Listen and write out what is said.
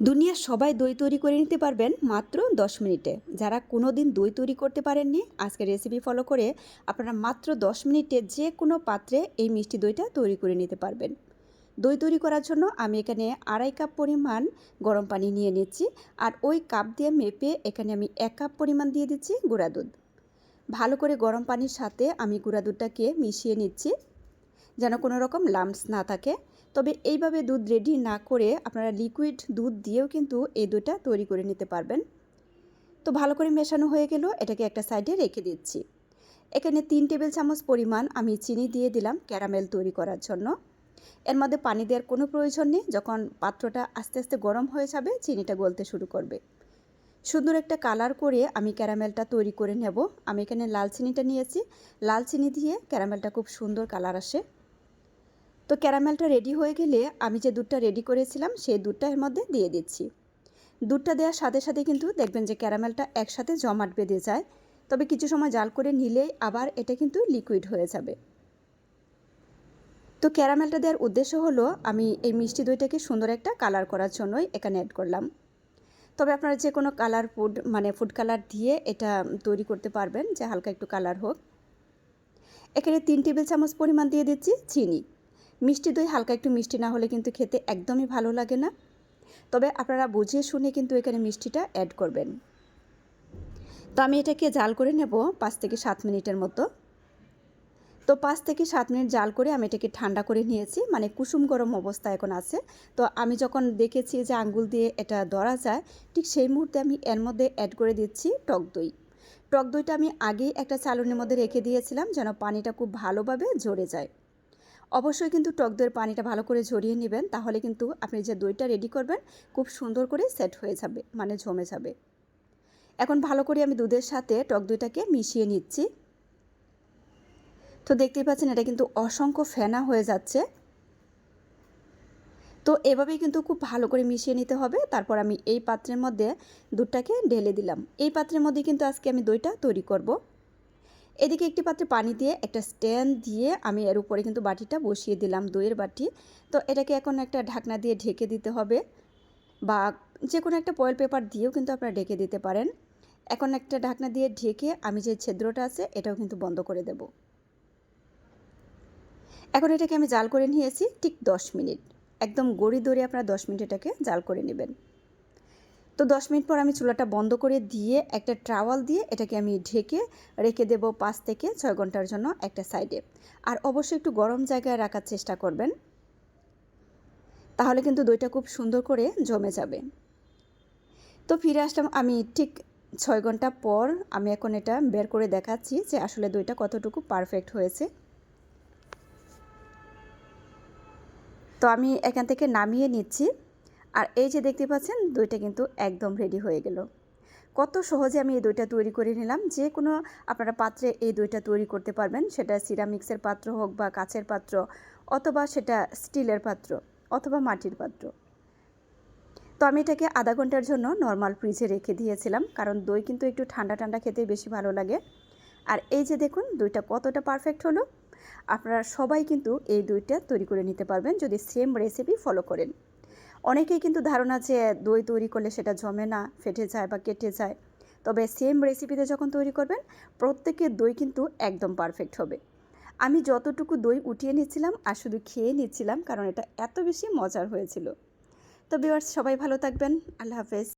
দুনিয়ার সবাই দই তৈরি করে নিতে পারবেন মাত্র দশ মিনিটে। যারা কোনো দিন দই তৈরি করতে পারেননি, আজকের রেসিপি ফলো করে আপনারা মাত্র দশ মিনিটে যে কোনো পাত্রে এই মিষ্টি দইটা তৈরি করে নিতে পারবেন। দই তৈরি করার জন্য আমি এখানে আড়াই কাপ পরিমাণ গরম পানি নিয়ে নিচ্ছি আর ওই কাপ দিয়ে মেপে এখানে আমি এক কাপ পরিমাণ দিয়ে দিচ্ছি গুঁড়া দুধ। ভালো করে গরম পানির সাথে আমি গুঁড়া দুধটাকে মিশিয়ে নিচ্ছি, যেন কোনো রকম লাম্পস না থাকে। তবে এইভাবে দুধ রেডি না করে আপনারা লিকুইড দুধ দিয়েও কিন্তু এই দুধটা তৈরি করে নিতে পারবেন। তো ভালো করে মেশানো হয়ে গেল, এটাকে একটা সাইডে রেখে দিচ্ছি। এখানে তিন টেবিল চামচ পরিমাণ আমি চিনি দিয়ে দিলাম ক্যারামেল তৈরি করার জন্য। এর মধ্যে পানি দেওয়ার কোনো প্রয়োজন নেই, যখন পাত্রটা আস্তে আস্তে গরম হয়ে যাবে, চিনিটা গলতে শুরু করবে। সুন্দর একটা কালার করে আমি ক্যারামেলটা তৈরি করে নেব। আমি এখানে লাল চিনিটা নিয়েছি। লাল চিনি দিয়ে ক্যারামেলটা খুব সুন্দর কালার আসে। তো ক্যারামেলটা রেডি হয়ে গেলে আমি যে দুধটা রেডি করেছিলাম, সেই দুধটা এর মধ্যে দিয়ে দিচ্ছি। দুধটা দেওয়ার সাথে সাথে কিন্তু দেখবেন যে ক্যারামেলটা একসাথে জমাট বেঁধে যায়। তবে কিছু সময় জাল করে নিলেই আবার এটা কিন্তু লিকুইড হয়ে যাবে। তো ক্যারামেলটা দেওয়ার উদ্দেশ্য হলো, আমি এই মিষ্টি দইটাকে সুন্দর একটা কালার করার জন্যই এখানে অ্যাড করলাম। তবে আপনারা যে কোনো কালার ফুড মানে ফুড কালার দিয়ে এটা তৈরি করতে পারবেন, যে হালকা একটু কালার হোক। এখানে তিন টেবিল চামচ পরিমাণ দিয়ে দিচ্ছি চিনি। মিষ্টি দই হালকা একটু মিষ্টি না হলে কিন্তু খেতে একদমই ভালো লাগে না। তবে আপনারা বুঝিয়ে শুনে কিন্তু এখানে মিষ্টিটা অ্যাড করবেন। তো আমি এটাকে জাল করে নেব পাঁচ থেকে সাত মিনিটের মতো। তো পাঁচ থেকে সাত মিনিট জাল করে আমি এটাকে ঠান্ডা করে নিয়েছি মানে কুসুম গরম অবস্থা এখন আছে। তো আমি যখন দেখেছি যে আঙ্গুল দিয়ে এটা ধরা যায়, ঠিক সেই মুহূর্তে আমি এর মধ্যে অ্যাড করে দিচ্ছি টক দই। টক দইটা আমি আগেই একটা চালনির মধ্যে রেখে দিয়েছিলাম যেন পানিটা খুব ভালোভাবে ঝরে যায়। অবশ্যই কিন্তু টক দইয়ের পানিটা ভালো করে ঝরিয়ে নেবেন, তাহলে কিন্তু আপনি যে দইটা রেডি করবেন, খুব সুন্দর করে সেট হয়ে যাবে মানে জমে যাবে। এখন ভালো করে আমি দুধের সাথে টক দইটাকে মিশিয়ে নিচ্ছি। তো দেখতেই পাচ্ছেন, এটা কিন্তু অসংখ্য ফেনা হয়ে যাচ্ছে। তো এভাবেই কিন্তু খুব ভালো করে মিশিয়ে নিতে হবে। তারপর আমি এই পাত্রের মধ্যে দুধটাকে ঢেলে দিলাম। এই পাত্রের মধ্যে কিন্তু আজকে আমি দইটা তৈরি করব। এদিকে একটি পাত্রে পানি দিয়ে একটা স্ট্যান্ড দিয়ে আমি এর উপরে কিন্তু বাটিটা বসিয়ে দিলাম, দইয়ের বাটি। তো এটাকে এখন একটা ঢাকনা দিয়ে ঢেকে দিতে হবে বা যে কোনো একটা পয়েল পেপার দিয়েও কিন্তু আপনারা ঢেকে দিতে পারেন। এখন একটা ঢাকনা দিয়ে ঢেকে আমি যে ছিদ্রটা আছে, এটাও কিন্তু বন্ধ করে দেব। এখন এটাকে আমি জাল করে নিয়েছি ঠিক দশ মিনিট। একদম গড়ি ধরে আপনারা দশ মিনিট এটাকে জাল করে নেবেন। তো দশ মিনিট পর আমি চুলাটা বন্ধ করে দিয়ে একটা ট্রাওয়াল দিয়ে এটাকে আমি ঢেকে রেখে দেব পাঁচ থেকে ছয় ঘণ্টার জন্য একটা সাইডে আর অবশ্যই একটু গরম জায়গায় রাখার চেষ্টা করবেন। তাহলে কিন্তু দইটা খুব সুন্দর করে জমে যাবে। তো ফিরে আসলাম আমি ঠিক ছয় ঘণ্টা পর আমি এখন এটা বের করে দেখাচ্ছি যে আসলে দইটা কতটুকু পারফেক্ট হয়েছে। তো আমি এখান থেকে নামিয়ে নিচ্ছি। আর এই যে দেখতে পাচ্ছেন, দইটা কিন্তু একদম রেডি হয়ে গেল। কত সহজে আমি এই দইটা তৈরি করে নিলাম। যে কোনো আপনারা পাত্রে এই দইটা তৈরি করতে পারবেন। সেটা সিরামিক্সের পাত্র হোক বা কাচের পাত্র অথবা সেটা স্টিলের পাত্র অথবা মাটির পাত্র। তো আমি এটাকে আধা ঘণ্টার জন্য নর্মাল ফ্রিজে রেখে দিয়েছিলাম। কারণ দই কিন্তু একটু ঠান্ডা ঠান্ডা খেতে বেশি ভালো লাগে। আর এই যে দেখুন, দইটা কতটা পারফেক্ট হলো। আপনারা সবাই কিন্তু এই দইটা তৈরি করে নিতে পারবেন। যদি সেম রেসিপি ফলো করেন। অনেকেই কিন্তু ধারণা যে দই তৈরি করলে সেটা জমে না, ফেটে যায় বা কেটে যায়। তবে সেম রেসিপিতে যখন তৈরি করবেন, প্রত্যেকের দই কিন্তু একদম পারফেক্ট হবে। আমি যতটুকু দই উঠিয়ে নিচ্ছিলাম আর শুধু খেয়ে নিচ্ছিলাম, কারণ এটা এত বেশি মজার হয়েছিল। তবে বিওয়ার্স সবাই ভালো থাকবেন। আল্লাহ হাফেজ।